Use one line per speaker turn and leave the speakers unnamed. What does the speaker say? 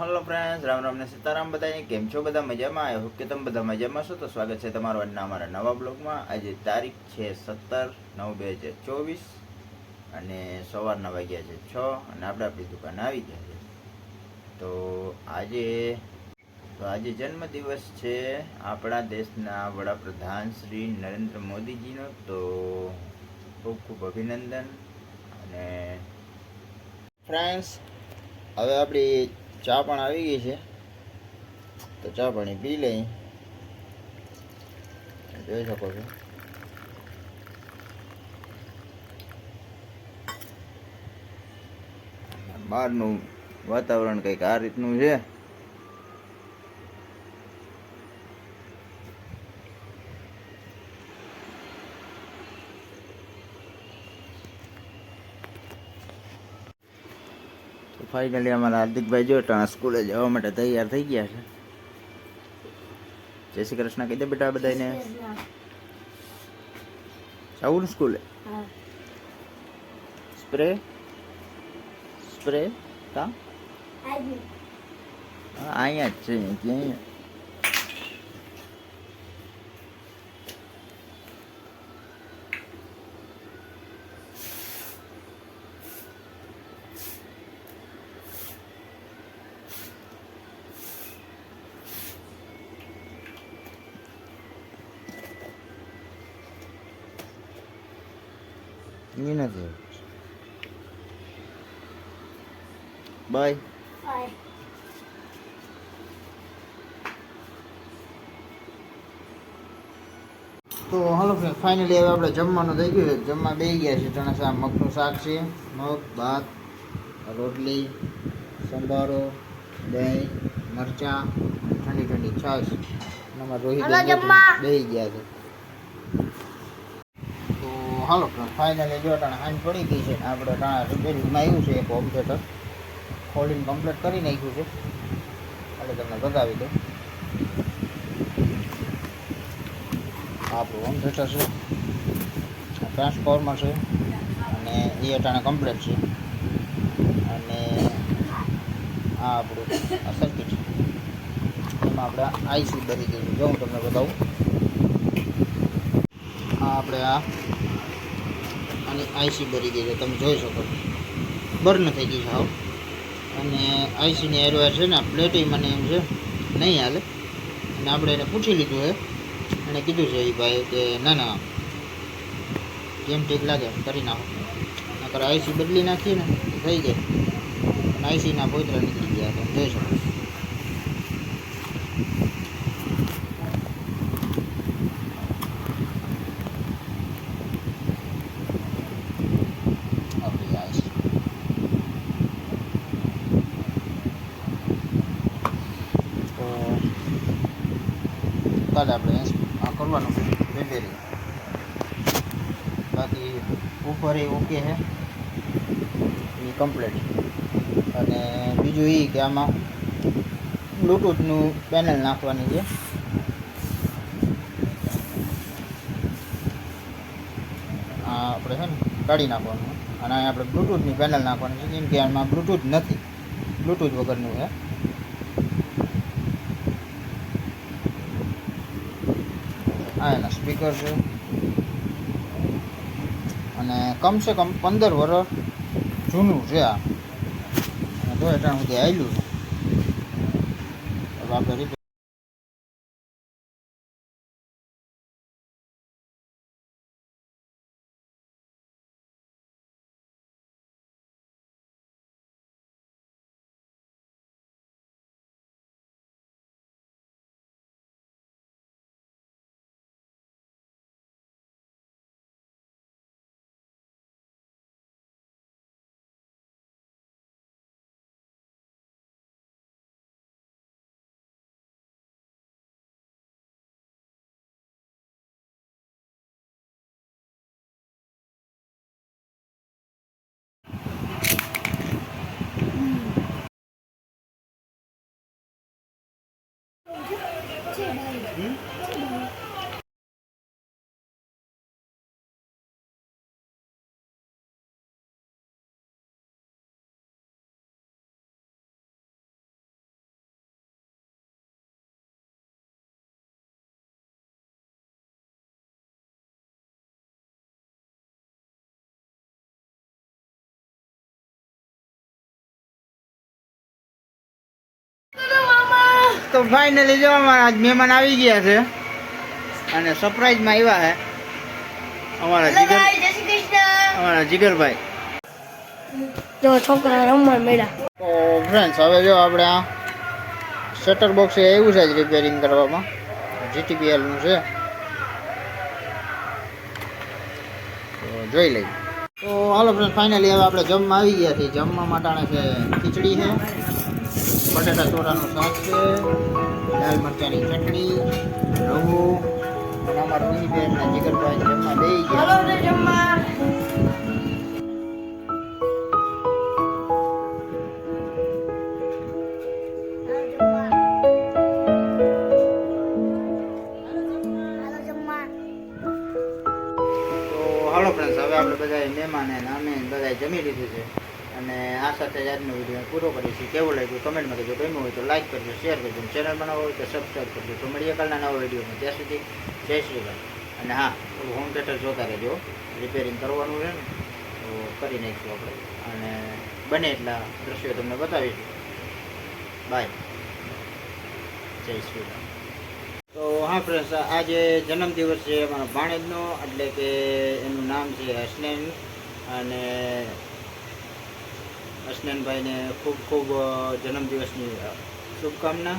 Hello friends, Ram Ram ને સીતારામ બધાને કેમ છો બધા? મજામાં? આઈ કે તમે બધા મજામાં છો. તો સ્વાગત છે તમારું આજના અમારા નવા બ્લોગમાં. આજે તારીખ છે સત્તર નવ બે હજાર ચોવીસ અને સવારના વાગ્યા છે છ અને આપણે આપણી દુકાન આવી ગયા છે. તો આજે તો આજે જન્મદિવસ છે આપણા દેશના વડાપ્રધાન શ્રી નરેન્દ્ર મોદીજીનો. તો ખૂબ ખૂબ અભિનંદન અને ફ્રેન્ડ્સ, હવે આપણી ચા પણ આવી ગઈ છે. તો ચા પાણી પી લઈ. જોઈ શકો છો. બહારનું વાતાવરણ કંઈક આ રીતનું છે. તો ફાઇનલી અમારા હાર્દિકભાઈ જો ટાણા સ્કૂલે જવા માટે તૈયાર થઈ ગયા છે. જય શ્રી કૃષ્ણ કહી દે બેટા બધાને જવું ને સ્કૂલે
હા.
સ્પ્રે સ્પ્રે કા?
આવી
હા, અહીંયા જ છે અહીંથી અહીંયા એ નથી બાય
આવી
તો હલો ફ્રેન્ડ ફાઇનલી હવે આપણે જમવાનું થઈ ગયું છે. જમવા બે ગયા છે ચણા શાક મગનું શાક છે. મગ ભાત રોટલી સંભારો દહીં મરચાં ઠંડી ઠંડી છાશ. એમાં રોહિત
જમવા.
ગયા છે. હાલો ફાઇનલી જો ટાણા હાન પડી ગઈ છે, આપણે ટાણા રિપેરિંગમાં આવ્યું છે, એક હોમ થિયેટર ખોલીને કમ્પ્લીટ કરી નાખ્યું છે. એટલે તમને બતાવી દઉં. આપણું હોમ થિયેટર છે ટ્રાન્સફોર્મર છે. અને એ અટાણે કમ્પ્લીટ છે. અને આ આપણું આ સર્કિટ છે. એમાં આપણે આઈસી ભરી છે. જો હું તમને બતાવું. આ આપણે આ આઈસી ભરી ગઈ છે, તમે જોઈ શકો બર્ન થઈ ગઈ છે હાવ અને આઈસીની એરવેર છે ને પ્લેટી મને એમ છે, નહીં હાલે. અને આપણે એને પૂછી લીધું છે એણે કીધું છે એ ભાઈ કે ના ના, જેમ ઠીક લાગે કરી નાખો. નકર આઈસી બદલી નાખીએ ને થઈ જાય અને આઈસીના પોતરા નીકળી ગયા, તમે જોઈ શકો છો. આપણી આઈસી તો કાલે આપણે આ કરવાનું રિપેરિંગ બાકી ઉપર એ ઓકે છે. એ કમ્પ્લીટ અને બીજું એ કે આમાં બ્લૂટૂથનું પેનલ નાખવાની છે. આ આપણે છે ને કાઢી નાખવાનું. અને આપણે બ્લૂટૂથની પેનલ નાખવાની છે, કેમ કે આમાં બ્લૂટૂથ નથી. બ્લૂટૂથ વગરનું છે. આ એના સ્પીકર છે. અને કમસે કમ પંદર વર્ષ જૂનું છે આ. તો જો એટલા સુધી આવેલું છે. આપણે
嗯？
તો ફાઇનલી જો અમારા આજ મહેમાન આવી ગયા છે. અને સરપ્રાઈઝમાં આવ્યા છે. અમારા જીગર
ગાઈસ જય શ્રી કૃષ્ણ.
અમારા જીગરભાઈ.
જો છોકરા રમવા મળ્યા.
તો ફ્રેન્ડ્સ હવે જો આપણે આ શટર બોક્સ એ આવ્યું છે જ રિપેરિંગ કરવામાં. જીટીપીએલનું છે. તો જોઈ લઈએ. તો હાલો ફ્રેન્ડ ફાઇનલી હવે આપણે જમવા આવી ગયા છીએ. જમવા માટાણે છે ખીચડી છે. બટાટા ચોરાનું શાક છે દાલ મરચાંની ચટણી રવું અને અમારા મિનીબેન અને જીગરભાઈ જમવા બેસી ગયા.
જમવા.
આપણે બધા મહેમાન અને અમે બધા જમી લીધું છે. અને આ સાથે આજનો વીડિયો પૂરો કરીશું કેવું લાગ્યું? કમેન્ટમાં કરજો ગમ્યું હોય તો લાઈક કરજો શેર કરજો ચેનલ બનાવો હોય તો સબસ્ક્રાઈબ કરજો. તો મળીએ કાલના નવા વિડીયોમાં ત્યાં સુધી જય શ્રી રામ. અને હા, થોડું હોમ થિયેટર જોતા રહેજો. રિપેરિંગ કરવાનું છે ને, તો કરી નાખીશું આપણે. અને બને એટલા દ્રશ્યો તમને બતાવીશું. બાય જય શ્રી રામ. તો હા ફ્રેન્ડ્સ આજે જન્મદિવસ છે અમારા ભાણેજનો, એટલે કે એનું નામ છે હસનેન અને હસનેનભાઈને ખૂબ ખૂબ જન્મદિવસની શુભકામના.